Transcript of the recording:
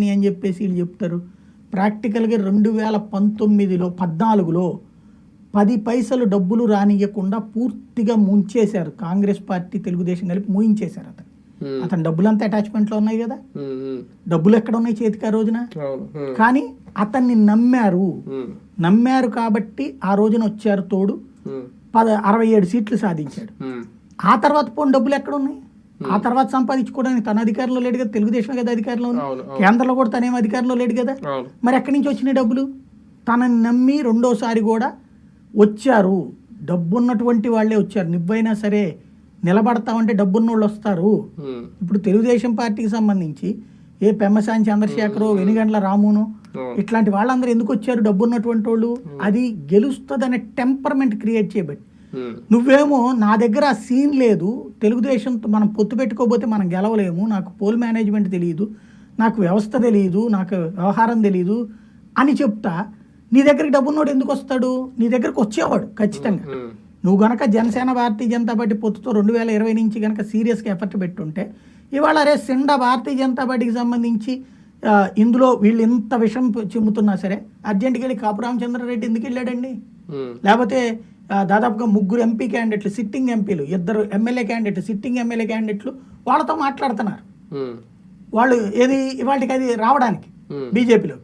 అని చెప్పేసి వీళ్ళు చెప్తారు. ప్రాక్టికల్గా రెండు వేల పంతొమ్మిదిలో పద్నాలుగులో పది పైసలు డబ్బులు రానియకుండా పూర్తిగా ముంచేశారు. కాంగ్రెస్ పార్టీ తెలుగుదేశం కలిపి మూయించేశారు అతను. అతని డబ్బులంతా అటాచ్మెంట్లో ఉన్నాయి కదా. డబ్బులు ఎక్కడ ఉన్నాయి చేతికి ఆ రోజున? కానీ అతన్ని నమ్మారు. నమ్మారు కాబట్టి ఆ రోజున వచ్చారు తోడు పద అరవై ఏడు సీట్లు సాధించాడు. ఆ తర్వాత పోని డబ్బులు ఎక్కడ ఉన్నాయి? ఆ తర్వాత సంపాదించుకోవడానికి తన అధికారంలో లేడు కదా తెలుగుదేశం కదా అధికారంలో ఉంది. కేంద్రంలో కూడా తనేం అధికారంలో లేడు కదా. మరి ఎక్కడి నుంచి వచ్చినాయి డబ్బులు? తనని నమ్మి రెండోసారి కూడా వచ్చారు. డబ్బున్నటువంటి వాళ్ళే వచ్చారు. నువ్వైనా సరే నిలబడతామంటే డబ్బున్న వాళ్ళు వస్తారు ఇప్పుడు తెలుగుదేశం పార్టీకి సంబంధించి ఏ పెమ్మసాని చంద్రశేఖరు వెనుగండ్ల రామును. ఇట్లాంటి వాళ్ళందరూ ఎందుకు వచ్చారు? డబ్బున్నటువంటి వాళ్ళు. అది గెలుస్తుందనే టెంపర్మెంట్ క్రియేట్ చేయబట్టి నువ్వేమో నా దగ్గర ఆ సీన్ లేదు. తెలుగుదేశంతో మనం పొత్తు పెట్టుకోకపోతే మనం గెలవలేము. నాకు పోల్ మేనేజ్మెంట్ తెలియదు నాకు వ్యవస్థ తెలియదు నాకు వ్యవహారం తెలియదు అని చెప్తా. నీ దగ్గరికి డబ్బున్నోడు ఎందుకు వస్తాడు? నీ దగ్గరికి వచ్చేవాడు ఖచ్చితంగా. నువ్వు గనక జనసేన భారతీయ జనతా పార్టీ పొత్తుతో రెండు వేల ఇరవై నుంచి గనక సీరియస్గా ఎఫర్ట్ పెట్టుంటే ఇవాళ రే సిండ భారతీయ జనతా పార్టీకి సంబంధించి ఇందులో వీళ్ళు ఇంత విషం చిమ్ముతున్నా సరే అర్జెంట్కి వెళ్ళి కాపు రామచంద్రారెడ్డి ఎందుకు వెళ్ళాడండి? లేకపోతే దాదాపుగా ముగ్గురు ఎంపీ క్యాండిడేట్లు సిట్టింగ్ ఎంపీలు ఇద్దరు ఎమ్మెల్యే క్యాండిడేట్లు సిట్టింగ్ ఎమ్మెల్యే క్యాండిడేట్లు వాళ్ళతో మాట్లాడుతున్నారు. వాళ్ళు ఏది ఇవాళకి అది రావడానికి బీజేపీలో